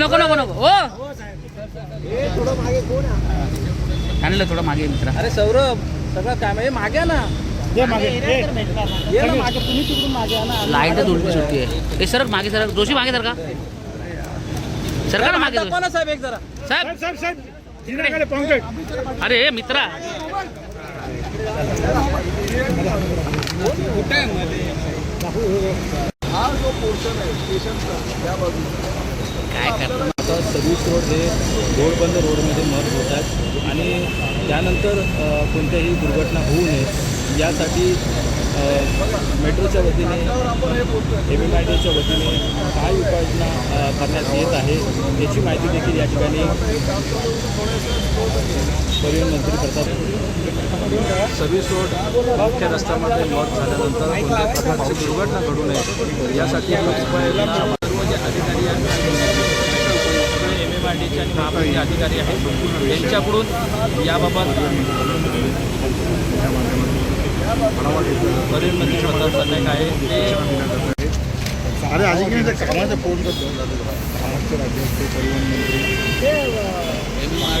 नको नको नको. हो आणलं थोडं मागे मित्रा. अरे सौरभ सगळं काम आहे. मागे ना. लाइट उलटी सुटती आहे. ए सरक मागे सरक. जोशी मागे सरका सरका ना मागे साहेब एक जरा. साहेब. अरे हे मित्रा काय करणार? आता सर्व्हिस रोड हे रोडबंद रोडमध्ये मर्ज होत आहेत. आणि त्यानंतर कोणत्याही दुर्घटना होऊ नये यासाठी मेट्रोच्या वतीने एम एम आय डीच्या वतीने काय उपाययोजना करण्यात येत आहे याची माहिती देखील या ठिकाणी परिवहन मंत्री प्रताप सर्व्हिस रोड मुख्य रस्त्यामध्ये मर्ज झाल्यानंतर कोणत्याही प्रकारची दुर्घटना घडू नये यासाठी उपाययोजना अधिकारी आहेत एम एम आर डीचे आणि महापालिका अधिकारी आहेत. यांच्याकडून याबाबत परिवहन मंत्री आहे ते अरे अजून कामाचा फोन करतो. महाराष्ट्र राज्याचे परिवहन मंत्री. दिलोय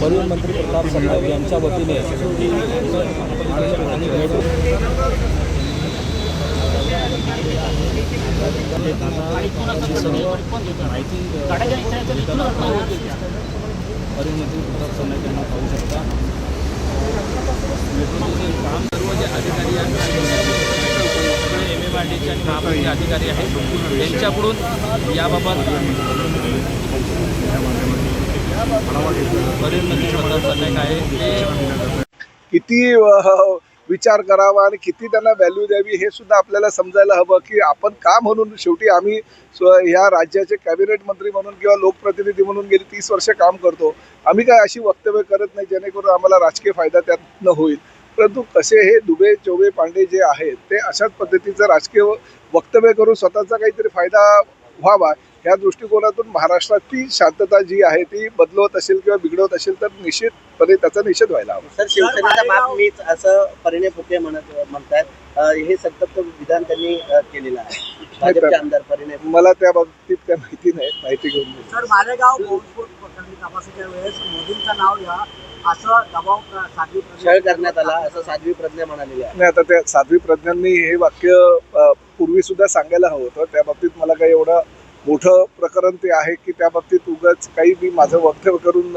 परिवहन मंत्री प्रताप सरनाईक यांच्या वतीने परिवहन मंत्री प्रताप यांना पाहू शकता. काम सर्व जे अधिकारी आहेत एम एम आर डीचे आणि महापालिका अधिकारी आहेत. त्यांच्याकडून याबाबत आहे ते किती विचार करावा आणि किती त्यांना व्हॅल्यू द्यावी हे सुद्धा आपल्याला समजायला हवं की आपण का म्हणून शेवटी आम्ही स्व- ह्या राज्याचे कॅबिनेट मंत्री म्हणून किंवा लोकप्रतिनिधी म्हणून गेली तीस वर्ष काम करतो. आम्ही काय अशी वक्तव्य करत नाही जेणेकरून आम्हाला राजकीय फायदा त्यातनं होईल. परंतु कसे हे दुबे चोबे पांडे जे आहेत ते अशाच पद्धतीचं राजकीय वक्तव्य करून स्वतःचा काहीतरी फायदा व्हावा या दृष्टिकोनातून महाराष्ट्राची शांतता जी आहे ती बदलवत असेल किंवा बिघडवत असेल तर निश्चितपणे त्याचा निषेध व्हायला हवा. सर शिवसेनेचा बाप मीच असं परिणय फुके म्हणत म्हणतात हे संतप्त विधान त्यांनी केलेलं आहे. मला त्या बाबतीत काय माहिती नाही माहिती घेऊन. सर मालेगाव बॉम्बस्फोट प्रकरणी तपासाच्या वेळेस मोदींचं नाव घ्या असं दबाव साध्वी छळ करण्यात आला असं साध्वी प्रज्ञा म्हणालेली आहे. नाही आता त्या साध्वी प्रज्ञांनी हे वाक्य पूर्वी सुद्धा सांगायला हवं होतं. त्या बाबतीत मला काही एवढं मोठं प्रकरण ते आहे की त्या बाबतीत उगाच काही मी माझं वक्तव्य करून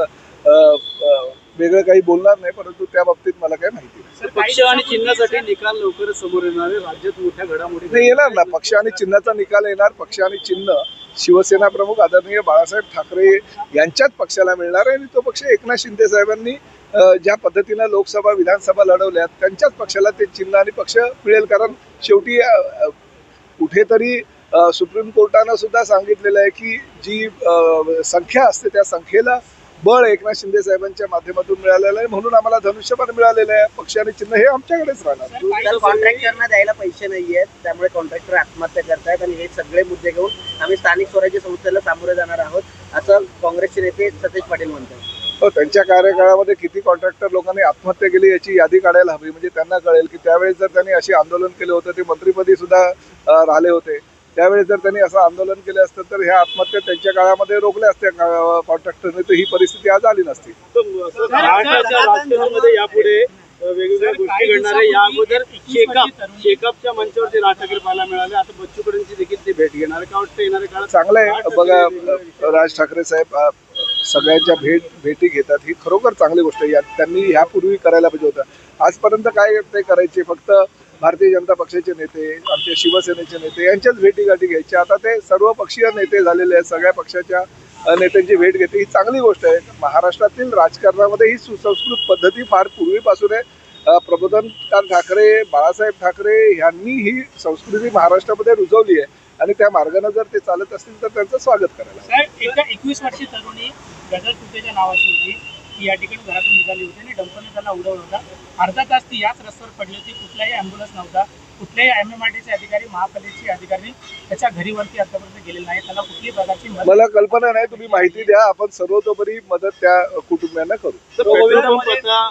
वेगळं काही बोलणार नाही परंतु त्या बाबतीत मला काही माहिती नाही. पक्ष आणि चिन्हासाठी निकाल लवकरच समोर येणार राज्यात मोठ्या घडामोडी नाही येणार ना. पक्ष आणि चिन्हाचा निकाल येणार. पक्ष आणि चिन्ह शिवसेना प्रमुख आदरणीय बाळासाहेब ठाकरे यांच्याच पक्षाला मिळणार आहे आणि तो पक्ष एकनाथ शिंदे साहेबांनी ज्या पद्धतीनं लोकसभा विधानसभा लढवल्यात त्यांच्याच पक्षाला ते चिन्ह आणि पक्ष मिळेल. कारण शेवटी कुठेतरी सुप्रीम कोर्टानं सुद्धा सांगितलेलं आहे की जी संख्या असते त्या संख्येला बळ एकनाथ शिंदे साहेबांच्या माध्यमातून मिळालेलं आहे. म्हणून आम्हाला धनुष्यबाण मिळालेलं आहे. पक्ष आणि चिन्ह हे आमच्याकडेच राहणार. कॉन्ट्रॅक्टरना द्यायला पैसे नाहीयेत. त्यामुळे कॉन्ट्रॅक्टर आत्महत्या करतायत आणि हे सगळे मुद्दे घेऊन आम्ही स्थानिक स्वराज्य संस्थेला सामोरे जाणार आहोत असं काँग्रेसचे नेते सतेज पाटील म्हणतात. हो त्यांच्या कार्यकाळामध्ये किती कॉन्ट्रॅक्टर लोकांनी आत्महत्या केली याची यादी काढायला हवी. म्हणजे त्यांना कळेल की त्यावेळेस जर त्यांनी असे आंदोलन केले होतं ते मंत्रीपदी सुद्धा राहिले होते. त्यावेळेस जर त्यांनी असं आंदोलन केलं असतं तर ह्या आत्महत्या त्यांच्या काळामध्ये रोखल्या असत्या कॉन्ट्रॅक्टरने तर ही परिस्थिती आज आली नसती. यापुढे वेगवेगळ्या गोष्टी घडणार आहे या अगोदर शेकअप शेकअपच्या मंचावरती राज ठाकरे पाहायला मिळाले. आता बच्चू कडूंची देखील ते भेट घेणार. काय वाटतं येणाऱ्या काळात? चांगलं आहे. बघा राज ठाकरे साहेब सगळ्यांच्या भेट भेटी घेतात. ही खरोखर चांगली गोष्ट आहे. या त्यांनी ह्यापूर्वी करायला पाहिजे होतं. आजपर्यंत काय ते करायचे? फक्त भारतीय जनता पक्षाचे नेते आमचे शिवसेनेचे नेते यांच्याच भेटीगाठी घ्यायच्या आता ते सर्व पक्षीय नेते झालेले आहेत सगळ्या पक्षाच्या नेत्यांची भेट घेते. ही चांगली गोष्ट आहे. महाराष्ट्रातील राजकारणामध्ये ही सुसंस्कृत पद्धती फार पूर्वीपासून आहे. प्रबोधनकार ठाकरे बाळासाहेब ठाकरे यांनी ही संस्कृती महाराष्ट्रामध्ये रुजवली आहे. आणि त्या मार्गाने जर ते चालत असतील तर त्यांचं स्वागत करायला एका एकवीस वर्षीय तरुणी गजल नावाची होती. ती या ठिकाणी घरातून निघाली होती आणि डंपरने त्याला उडवलं होता. अर्धा तास ती याच रस्त्यावर पडली होती. कुठलाही अँब्युलन्स नव्हता. कुठल्याही एम एम आर टीचे अधिकारी महापालिकेचे अधिकारी त्याच्या घरीवरती आतापर्यंत गेलेले नाही त्याला कुठलीही प्रकारची मदत मला कल्पना नाही. तुम्ही माहिती द्या. आपण सर्वतोपरी मदत त्या कुटुंबियांना करू.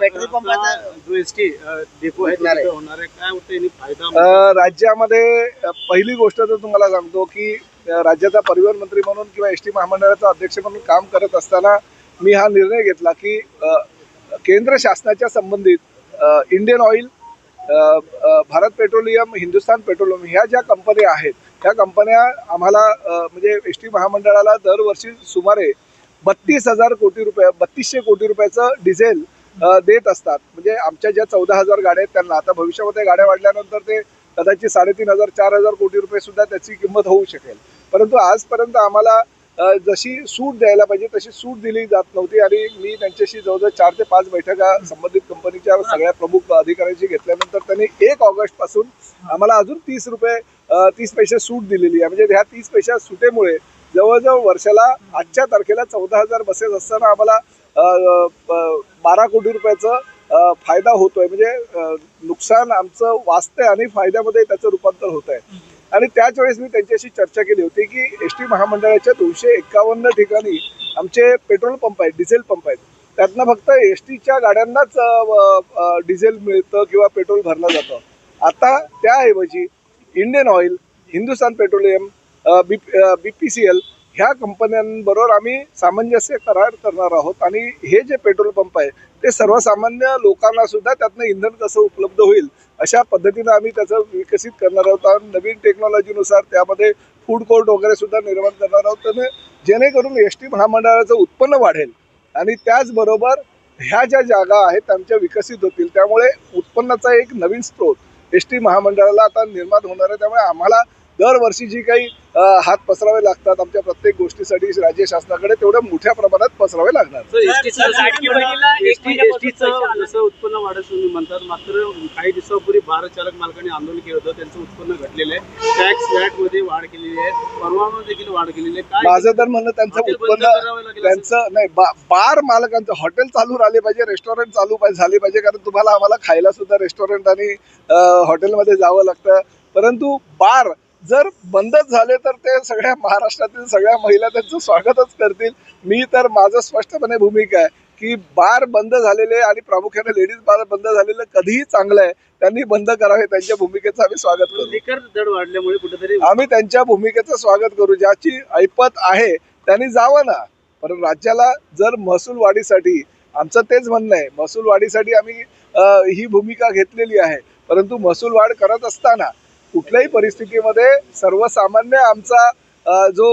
पेट्रोल पंपाचा जो एस टी डेपो होणार आहे. काय यांनी फायदा राज्यामध्ये पहिली गोष्ट तर तुम्हाला सांगतो की राज्याचा परिवहन मंत्री म्हणून किंवा एस टी महामंडळाचा अध्यक्ष म्हणून काम करत असताना मी हा निर्णय घेतला की केंद्र शासनाच्या संबंधित Indian Oil Bharat Petroleum Hindustan Petroleum ह्या ज्या कंपन्या आहेत त्या कंपन्या आम्हाला म्हणजे एस टी महामंडळाला दरवर्षी सुमारे बत्तीस हजार कोटी रुपये बत्तीसशे कोटी रुपयाचं डिझेल देत असतात. म्हणजे आमच्या ज्या चौदा हजार गाड्या आहेत त्यांना आता भविष्यामध्ये गाड्या वाढल्यानंतर ते कदाचित साडेतीन हजार चार हजार कोटी रुपये सुद्धा त्याची किंमत होऊ शकेल. परंतु आजपर्यंत आम्हाला जशी सूट द्यायला पाहिजे तशी सूट दिली जात नव्हती आणि मी त्यांच्याशी जवळजवळ चार ते पाच बैठका संबंधित कंपनीच्या सगळ्या प्रमुख अधिकाऱ्यांशी घेतल्यानंतर त्यांनी एक ऑगस्टपासून आम्हाला अजून तीस रुपये तीस पैसे सूट दिलेली आहे. म्हणजे ह्या तीस पैशा सुटेमुळे जवळजवळ वर्षाला आजच्या तारखेला चौदा हजार बसेस असताना आम्हाला बारा कोटी रुपयाचं फायदा होतोय. म्हणजे नुकसान आमचं वाचतंय आणि फायद्यामध्ये त्याचं रूपांतर होत आहे आणि त्याच वेळेस मी त्यांच्याशी चर्चा केली होती की एस टी महामंडळाच्या दोनशे एकावन्न ठिकाणी आमचे पेट्रोल पंप आहेत डिझेल पंप आहेत. त्यातनं फक्त एस टीच्या गाड्यांनाच डिझेल मिळतं किंवा पेट्रोल भरलं जातं. आता त्याऐवजी Indian Oil Hindustan Petroleum B B P C L ह्या कंपन्यांबरोबर आम्ही सामंजस्य करार करणार आहोत आणि हे जे पेट्रोल पंप आहे ते सर्वसामान्य लोकांना सुद्धा त्यातनं इंधन कसं उपलब्ध होईल अशा पद्धतीनं आम्ही त्याचं विकसित करणार आहोत आणि नवीन टेक्नॉलॉजीनुसार त्यामध्ये फूड कोर्ट वगैरे सुद्धा निर्माण करणार आहोत त्याने जेणेकरून एस टी महामंडळाचं उत्पन्न वाढेल. आणि त्याचबरोबर ह्या ज्या जागा आहेत त्यांच्या विकसित होतील. त्यामुळे उत्पन्नाचा एक नवीन स्रोत एस टी महामंडळाला आता निर्माण होणार आहे. त्यामुळे आम्हाला दरवर्षी जी काही हात पसरावे लागतात आमच्या प्रत्येक गोष्टीसाठी राज्य शासनाकडे तेवढ्या मोठ्या प्रमाणात पसरावे लागणार. उत्पन्न वाढत तुम्ही म्हणतात मात्र काही दिवसापूर्वी भारत चालक मालकांनी आंदोलन केलं होतं त्यांचं उत्पन्न घटलेलं आहे. टॅक्स व्हॅटमध्ये वाढ केलेली आहे परवामध्ये देखील वाढ केलेली आहे. काय माझं तर म्हणणं त्यांचं उत्पन्न त्यांचं नाही बा- बार मालकांचं हॉटेल चालू राहिले पाहिजे रेस्टॉरंट चालू पाहिजे झाले पाहिजे कारण तुम्हाला आम्हाला खायला सुद्धा रेस्टॉरंट आणि हॉटेलमध्ये जावं लागतं. परंतु बार जर बंदच झाले तर ते सगळ्या महाराष्ट्रातील सगळ्या महिला त्यांचं स्वागतच करतील. मी तर माझं स्पष्टपणे भूमिका आहे की बार बंद झालेले आणि प्रामुख्याने लेडीज बार बंद झालेलं कधीही चांगलं आहे. त्यांनी बंद करावे त्यांच्या भूमिकेचं आम्ही स्वागत करू. वाढल्यामुळे कुठेतरी आम्ही त्यांच्या भूमिकेचं स्वागत करू. ज्याची ऐपत आहे त्यांनी जावं ना. पण राज्याला जर महसूल वाढीसाठी आमचं तेच म्हणणं आहे महसूल वाढीसाठी आम्ही ही भूमिका घेतलेली आहे. परंतु महसूल वाढ करत असताना कुठल्याही परिस्थितीमध्ये सर्वसामान्य आमचा जो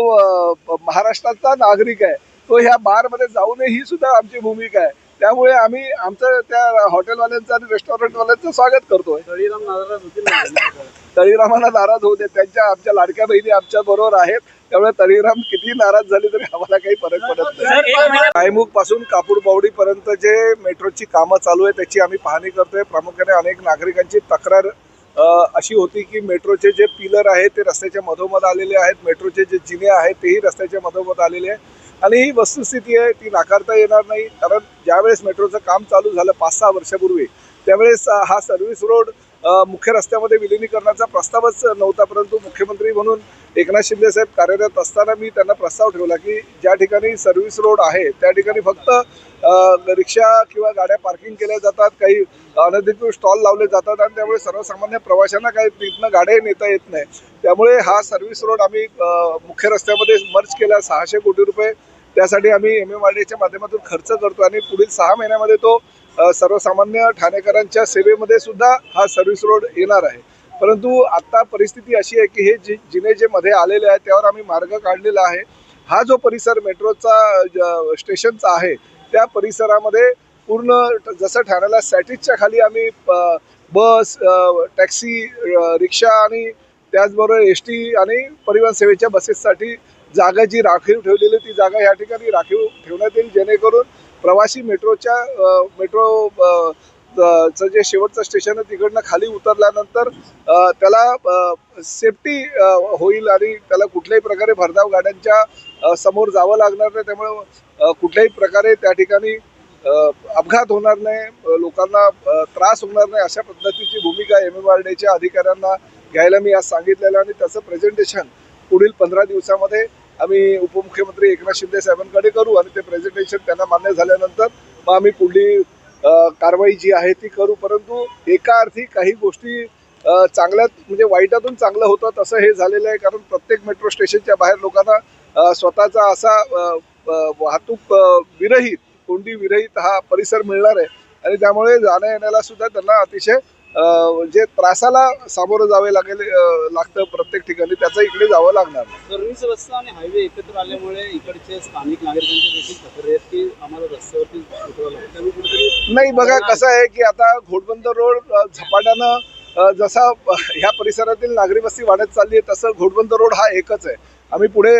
महाराष्ट्राचा नागरिक आहे तो ह्या बारमध्ये जाऊ नये ही सुद्धा आमची भूमिका आहे. त्यामुळे आम्ही आमचं त्या हॉटेलवाल्यांचं आणि रेस्टॉरंटवाल्यांचं स्वागत करतोय. तळीराम नाराज होतील. तळीरामांना नाराज होऊ देत. त्यांच्या आमच्या लाडक्या बहिणी आमच्या बरोबर आहेत. त्यामुळे तळीराम किती नाराज झाले तरी आम्हाला काही फरक पडत नाही. कायमुखपासून कापूर बावडी पर्यंत जे मेट्रोची कामं चालू आहे त्याची आम्ही पाहणी करतोय. प्रामुख्याने अनेक नागरिकांची तक्रार अशी होती की मेट्रोचे जे पिलर आहेत ते रस्त्याच्या मधोमध आलेले आहेत. मेट्रोचे जे जिने आहेत तेही रस्त्याच्या मधोमध आलेले आहे आणि ही वस्तुस्थिती आहे ती नाकारता येणार नाही. कारण ज्यावेळेस मेट्रोचं काम चालू झालं पाच सहा वर्षापूर्वी त्यावेळेस हा सर्व्हिस रोड मुख्य रस्त्यामध्ये विलिनीकरणाचा प्रस्तावच नव्हता परंतु मुख्यमंत्री म्हणून एकनाथ शिंदे साहेब कार्यरत असताना मी त्यांना प्रस्ताव ठेवला की ज्या ठिकाणी सर्व्हिस रोड आहे त्या ठिकाणी फक्त रिक्षा किंवा गाड्या पार्किंग केल्या जातात काही अनधिकृत स्टॉल लावले जातात आणि त्यामुळे सर्वसामान्य प्रवाशांना काही तिथनं गाड्या नेता येत नाही. त्यामुळे हा सर्व्हिस रोड आम्ही मुख्य रस्त्यामध्ये मर्ज केला सहाशे कोटी रुपये. त्यासाठी आम्ही एम एम आर डीच्या माध्यमातून खर्च करतो आणि पुढील सहा महिन्यामध्ये तो सर्वसामान्य ठाणेकरांच्या सेवेमध्ये सुद्धा हा सर्व्हिस रोड येणार आहे. परंतु आत्ता परिस्थिती अशी आहे की हे जि जिने जे मध्ये आलेले आहे त्यावर आम्ही मार्ग काढलेला आहे. हा जो परिसर मेट्रोचा ज- स्टेशनचा आहे त्या परिसरामध्ये पूर्ण जसं ठाण्याला सॅटिसच्या खाली आम्ही बस टॅक्सी रिक्षा आणि त्याचबरोबर एस टी आणि परिवहन सेवेच्या बसेससाठी जागा जी राखीव ठेवलेली ती जागा या ठिकाणी राखीव ठेवण्यात येईल जेणेकरून प्रवासी मेट्रोच्या मेट्रो चं जे शेवटचं स्टेशन आहे तिकडनं खाली उतरल्यानंतर त्याला सेफ्टी होईल आणि त्याला कुठल्याही प्रकारे भरधाव गाड्यांच्या समोर जावं लागणार नाही. त्यामुळे कुठल्याही प्रकारे त्या ठिकाणी अपघात होणार नाही. लोकांना त्रास होणार नाही. अशा पद्धतीची भूमिका एम एम आर डीच्या अधिकाऱ्यांना घ्यायला मी आज सांगितलेलं आणि त्याचं प्रेझेंटेशन पुढील पंधरा दिवसामध्ये आम्ही उपमुख्यमंत्री एकनाथ शिंदे साहेबांकडे करू आणि ते प्रेझेंटेशन त्यांना मान्य झाल्यानंतर मग आम्ही पुढली कारवाई जी आहे ती करू. परंतु एका अर्थी काही गोष्टी चांगल्यात म्हणजे वाईटातून चांगलं होतं तसं हे झालेलं आहे. कारण प्रत्येक मेट्रो स्टेशनच्या बाहेर लोकांना स्वतःचा असा वाहतूक विरहित कोंडी विरहित हा परिसर मिळणार आहे. आणि त्यामुळे जाण्या येण्याला सुद्धा त्यांना अतिशय जे त्रासाला सामोरं जावे लागेल लागतं प्रत्येक ठिकाणी त्याचं इकडे जावं लागणार. सर्व्हिस रस्ता आणि हायवे एकत्र आल्यामुळे इकडचे स्थानिक नागरिकांचे देखील तक्रारी आहेत की आम्हाला रस्त्यावरती उतरावं लागतं त्यामुळे कुठेतरी नाही बघा कसं आहे की आता घोडबंदर रोड झपाट्यानं जसा ह्या परिसरातील नागरी वस्ती वाढत चालली आहे तसं घोडबंदर रोड हा एकच आहे. आम्ही पुढे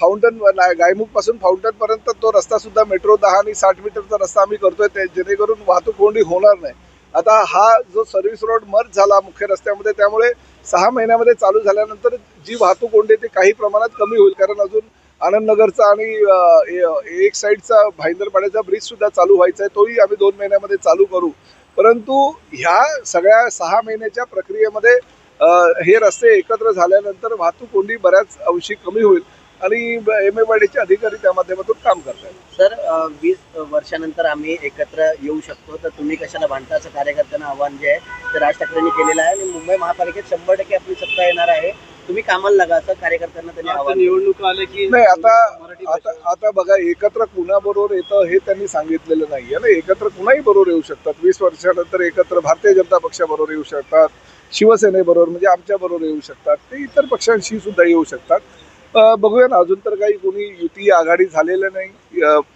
फाउंटन गायमुखपासून फाउंटन पर्यंत तो रस्ता सुद्धा मेट्रो दहा आणि साठ मीटरचा रस्ता आम्ही करतोय ते जेणेकरून वाहतूक कोंडी होणार नाही. आता हा जो सर्व्हिस रोड मर्ज झाला मुख्य रस्त्यामध्ये त्यामुळे सहा महिन्यामध्ये चालू झाल्यानंतर जी वाहतूक कोंडी ती काही प्रमाणात कमी होईल. कारण अजून आनंदनगरचा आणि ए- एक साईडचा भाईंदरपाड्याचा ब्रिज सुद्धा चालू व्हायचा आहे. तोही आम्ही दोन महिन्यामध्ये चालू करू. परंतु ह्या सगळ्या सहा महिन्याच्या प्रक्रियेमध्ये हे रस्ते एकत्र झाल्यानंतर वाहतूक कोंडी बऱ्याच अंशी कमी होईल. आणि एम एम चे अधिकारी त्या माध्यमातून काम करतात सर अ, वीस वर्षानंतर आम्ही एकत्र येऊ शकतो तर तुम्ही कशाला भांडता? असं कार्यकर्त्यांना आव्हान जे आहे ते राज ठाकरेंनी केलेलं आहे आणि मुंबई महापालिकेत शंभर टक्के आपली सत्ता येणार आहे. तुम्ही कामाला लागा असं कार्यकर्त्यांना त्यांनी आता आव्हान. निवडणूक आले की नाही आता आता आता बघा एकत्र कुणाबरोबर येतं हे त्यांनी सांगितलेलं नाही आहे ना. एकत्र कुणाही बरोबर येऊ शकतात. वीस वर्षानंतर एकत्र भारतीय जनता पक्षाबरोबर येऊ शकतात शिवसेनेबरोबर म्हणजे आमच्या बरोबर येऊ शकतात ते इतर पक्षांशी सुद्धा येऊ शकतात. बघूया ना अजून तर काही कोणी युती आघाडी झालेलं नाही.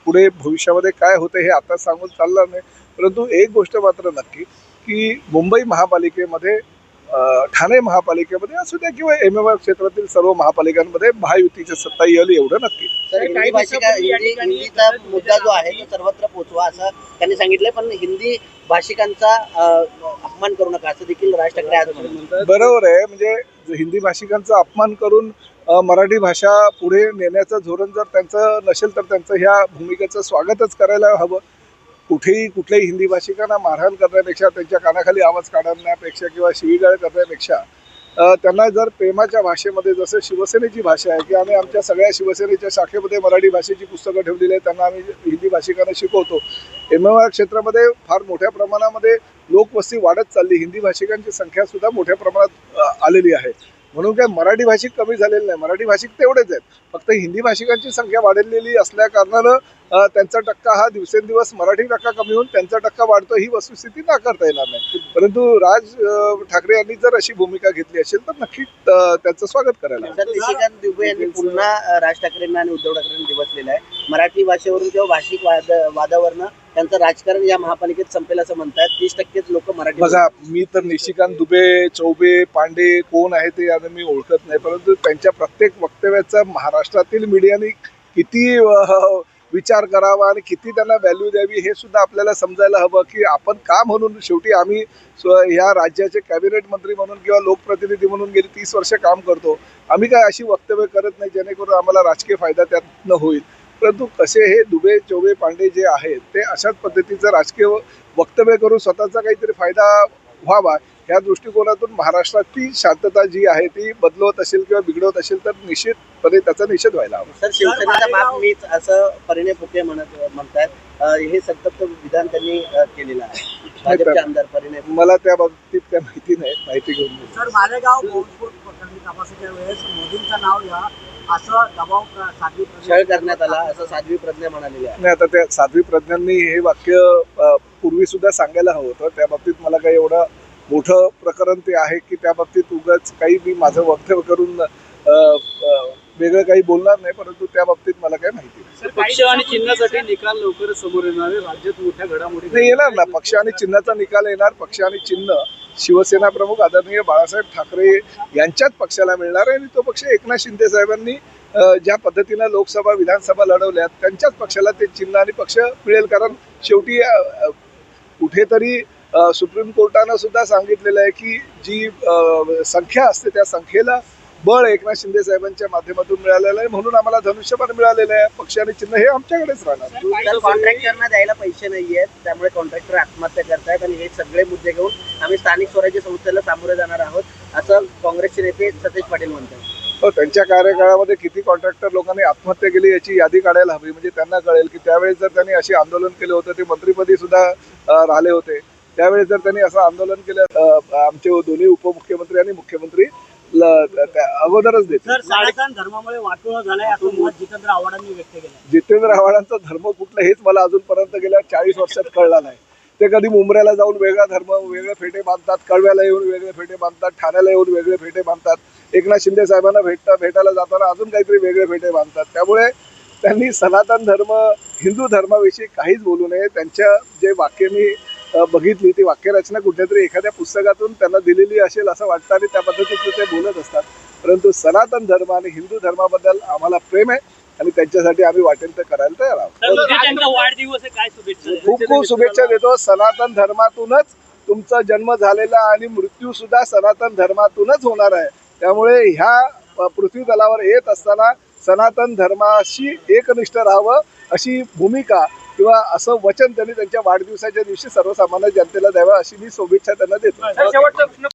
पुढे भविष्यामध्ये काय होतं हे आता सांगून चालणार नाही. परंतु एक गोष्ट मात्र नक्की की मुंबई महापालिकेमध्ये ठाणे महापालिकेमध्ये असू द्या किंवा एम एम आर क्षेत्रातील सर्व महापालिकांमध्ये महायुतीची सत्ता येईल एवढं नक्की. मुद्दा जो आहे तो सर्वत्र पोहोचवा असं त्यांनी सांगितलंय पण हिंदी भाषिकांचा अपमान करू नका असं देखील राज ठाकरे बरोबर आहे म्हणजे हिंदी भाषिकांचा अपमान करून मराठी भाषा पुढे नेण्याचं धोरण जर त्यांचं नसेल तर त्यांचं ह्या भूमिकेचं स्वागतच करायला हवं. कुठेही कुठल्याही हिंदी भाषिकांना मारहाण करण्यापेक्षा त्यांच्या कानाखाली आवाज काढण्यापेक्षा किंवा शिवीगाळ करण्यापेक्षा त्यांना जर प्रेमाच्या भाषेमध्ये जसं शिवसेनेची भाषा आहे की आम्ही आमच्या सगळ्या शिवसेनेच्या शाखेमध्ये मराठी भाषेची पुस्तकं ठेवलेली आहेत त्यांना आम्ही हिंदी भाषिकांना शिकवतो. एम एम आर क्षेत्रामध्ये फार मोठ्या प्रमाणामध्ये लोकवस्ती वाढत चालली हिंदी भाषिकांची संख्यासुद्धा मोठ्या प्रमाणात आलेली आहे. म्हणून काय मराठी भाषिक कमी झालेले नाही. मराठी भाषिक तेवढेच आहेत. फक्त हिंदी भाषिकांची संख्या वाढलेली असल्या कारणानं त्यांचा टक्का हा दिवसेंदिवस मराठी टक्का कमी होऊन त्यांचा टक्का वाढतो ही वस्तुस्थिती नाकारता येणार नाही. परंतु राज ठाकरे यांनी जर अशी भूमिका घेतली असेल तर नक्की त्यांचं स्वागत करायला निशिकांत दुबे यांनी पुन्हा राज ठाकरेंना आणि उद्धव ठाकरेंना दिवसलेलं आहे. मराठी भाषेवरून किंवा भाषिक वाद वादावरनं त्यांचं राजकारण या महापालिकेत संपेल असं म्हणतात तीस टक्केच लोक मराठी बघा मी तर निशिकांत दुबे चौबे पांडे कोण आहे ते आता मी ओळखत नाही परंतु त्यांच्या प्रत्येक वक्तव्याचा महाराष्ट्रातील मीडियाने किती अ, विचार करावा आणि किती त्यांना व्हॅल्यू द्यावी हे सुद्धा आपल्याला समजायला हवं की आपण का म्हणून शेवटी आम्ही ह्या राज्याचे कॅबिनेट मंत्री म्हणून किंवा लोकप्रतिनिधी म्हणून गेली तीस वर्ष काम करतो. आम्ही काय अशी वक्तव्य करत नाही जेणेकरून आम्हाला राजकीय फायदा त्यातनं होईल. परंतु कसे हे दुबे चौबे पांडे जे आहेत ते अशाच पद्धतीचं राजकीय वक्तव्य करून स्वतःचा काहीतरी फायदा व्हावा या दृष्टिकोनातून महाराष्ट्राची शांतता जी आहे ती बदलवत असेल किंवा बिघडवत असेल तर निश्चितपणे त्याचा निषेध व्हायला हवा. सर शिवसेनेचा बाप मीच असं परिणय फुके म्हणत म्हणतात हे संतप्त विधान त्यांनी केलेलं आहे. भाजपचे आमदार परिणय मला त्या बाबतीत काय माहिती नाही माहिती घेऊन. सर मालेगाव बॉम्बस्फोट प्रकरणी तपासाच्या वेळेस मोदींचं नाव घ्या असं दबाव क- साध्वी छळ करण्यात आला असं साध्वी प्रज्ञा म्हणालेली आहे. नाही आता त्या साध्वी प्रज्ञांनी हे वाक्य पूर्वी सुद्धा सांगायला हवं होतं. त्या बाबतीत मला काही एवढं मोठं प्रकरण ते आहे की त्या बाबतीत उगाच काही मी माझं वक्तव्य करून वेगळं काही बोलणार नाही परंतु त्या बाबतीत मला काही माहिती नाही. पक्ष आणि चिन्हासाठी निकाल लवकरच समोर येणार राज्यात मोठ्या घडामोडी नाही येणार ना. पक्ष आणि चिन्हाचा निकाल येणार. पक्ष आणि चिन्ह शिवसेना प्रमुख आदरणीय बाळासाहेब ठाकरे यांच्याच पक्षाला मिळणार आहे आणि तो पक्ष एकनाथ शिंदे साहेबांनी ज्या पद्धतीनं लोकसभा विधानसभा लढवल्यात त्यांच्याच पक्षाला ते चिन्ह आणि पक्ष मिळेल. कारण शेवटी कुठेतरी सुप्रीम कोर्टानं सुद्धा सांगितलेलं आहे की जी संख्या असते त्या संख्येला बळ एकनाथ शिंदे साहेबांच्या माध्यमातून मिळालेलं आहे. म्हणून आम्हाला धनुष्यबाण मिळालेलं आहे. पक्ष आणि चिन्ह हे आमच्याकडेच राहणार. कॉन्ट्रॅक्टरना द्यायला पैसे नाहीयेत त्यामुळे कॉन्ट्रॅक्टर आत्महत्या करतायत आणि हे सगळे मुद्दे घेऊन आम्ही स्थानिक स्वराज्य संस्थेला सामोरे जाणार आहोत असं काँग्रेसचे नेते सतेज पाटील म्हणतात. हो त्यांच्या कार्यकाळामध्ये किती कॉन्ट्रॅक्टर लोकांनी आत्महत्या केली याची यादी काढायला हवी. म्हणजे त्यांना कळेल की त्यावेळेस जर त्यांनी असे आंदोलन केलं होतं ते मंत्रीपदी सुद्धा राहिले होते. त्यावेळेस जर त्यांनी असं आंदोलन केलं आमचे दोन्ही उपमुख्यमंत्री आणि मुख्यमंत्री अगोदरच देते मत जितेंद्र आव्हाडांनी व्यक्त केलं जितेंद्र आव्हाडांचा धर्म कुठला हेच मला अजूनपर्यंत गेल्या चाळीस वर्षात कळला नाही. ते कधी मुंबऱ्याला जाऊन वेगळा धर्म वेगळे फेटे बांधतात कळव्याला येऊन वेगळे फेटे बांधतात ठाण्याला येऊन वेगळे फेटे बांधतात एकनाथ शिंदे साहेबांना भेटता भेटायला जाताना अजून काहीतरी वेगळे फेटे बांधतात. त्यामुळे त्यांनी सनातन धर्म हिंदू धर्माविषयी काहीच बोलू नये. त्यांच्या जे वाक्य मी बघितली ती वाक्यरचना कुठेतरी एखाद्या पुस्तकातून त्यांना दिलेली असेल असं वाटतं आणि त्या पद्धतीचं ते बोलत असतात. परंतु सनातन धर्म आणि हिंदू धर्माबद्दल आम्हाला प्रेम आहे आणि त्यांच्यासाठी आम्ही वाटेल ते करायला तयार आहोत. खूप खूप शुभेच्छा देतो. सनातन धर्मातूनच तुमचा जन्म झालेला आणि मृत्यू सुद्धा सनातन धर्मातूनच होणार आहे. त्यामुळे ह्या पृथ्वी तलावर येत असताना सनातन धर्माशी एकनिष्ठ राहावं अशी भूमिका किंवा असं वचन त्यांनी त्यांच्या वाढदिवसाच्या दिवशी सर्वसामान्य जनतेला द्यावं अशी मी शुभेच्छा त्यांना देतो.